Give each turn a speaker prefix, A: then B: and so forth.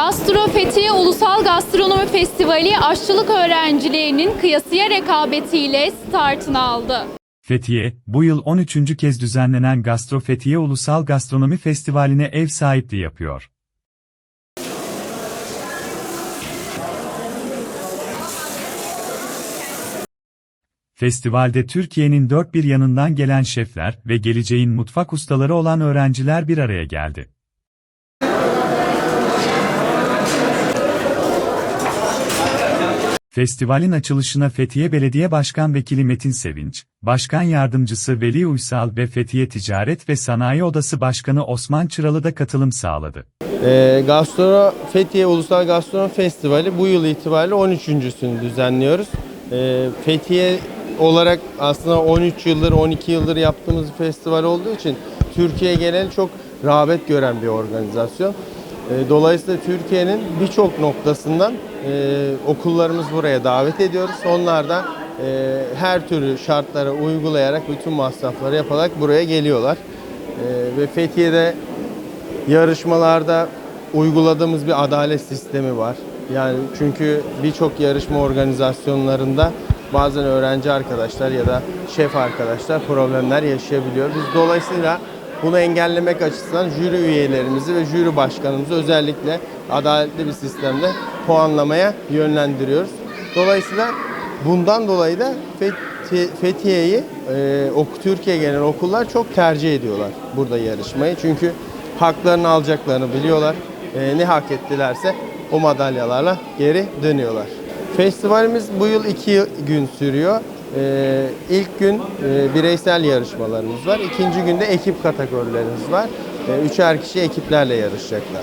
A: Gastro Ulusal Gastronomi Festivali aşçılık öğrencilerinin kıyasıya rekabetiyle startını aldı.
B: Fethiye, bu yıl 13. kez düzenlenen Gastro Fethiye Ulusal Gastronomi Festivali'ne ev sahipliği yapıyor. Festivalde Türkiye'nin dört bir yanından gelen şefler ve geleceğin mutfak ustaları olan öğrenciler bir araya geldi. Festivalin açılışına Fethiye Belediye Başkan Vekili Metin Sevinç, Başkan Yardımcısı Veli Uysal ve Fethiye Ticaret ve Sanayi Odası Başkanı Osman Çıralı da katılım sağladı.
C: Ee, Gastro Fethiye Ulusal Gastronomi Festivali bu yıl itibariyle 13.sünü düzenliyoruz. Ee, Fethiye olarak aslında 13 yıldır 12 yıldır yaptığımız festival olduğu için Türkiye genel çok rağbet gören bir organizasyon. Ee, Dolayısıyla Türkiye'nin birçok noktasından e, okullarımız buraya davet ediyoruz. Onlar da e, her türlü şartları uygulayarak bütün masrafları yaparak buraya geliyorlar. E, ve Fethiye'de yarışmalarda uyguladığımız bir adalet sistemi var. Yani çünkü birçok yarışma organizasyonlarında bazen öğrenci arkadaşlar ya da şef arkadaşlar problemler yaşayabiliyor. Biz dolayısıyla bunu engellemek açısından jüri üyelerimizi ve jüri başkanımızı özellikle adaletli bir sistemde puanlamaya yönlendiriyoruz. Dolayısıyla bundan dolayı da Fethi- Fethiye'yi e, Türkiye genel okullar çok tercih ediyorlar burada yarışmayı. Çünkü haklarını alacaklarını biliyorlar. E, ne hak ettilerse o madalyalarla geri dönüyorlar. Festivalimiz bu yıl iki gün sürüyor. E, ilk gün e, bireysel yarışmalarımız var. İkinci günde ekip kategorilerimiz var. E, üçer kişi ekiplerle yarışacaklar.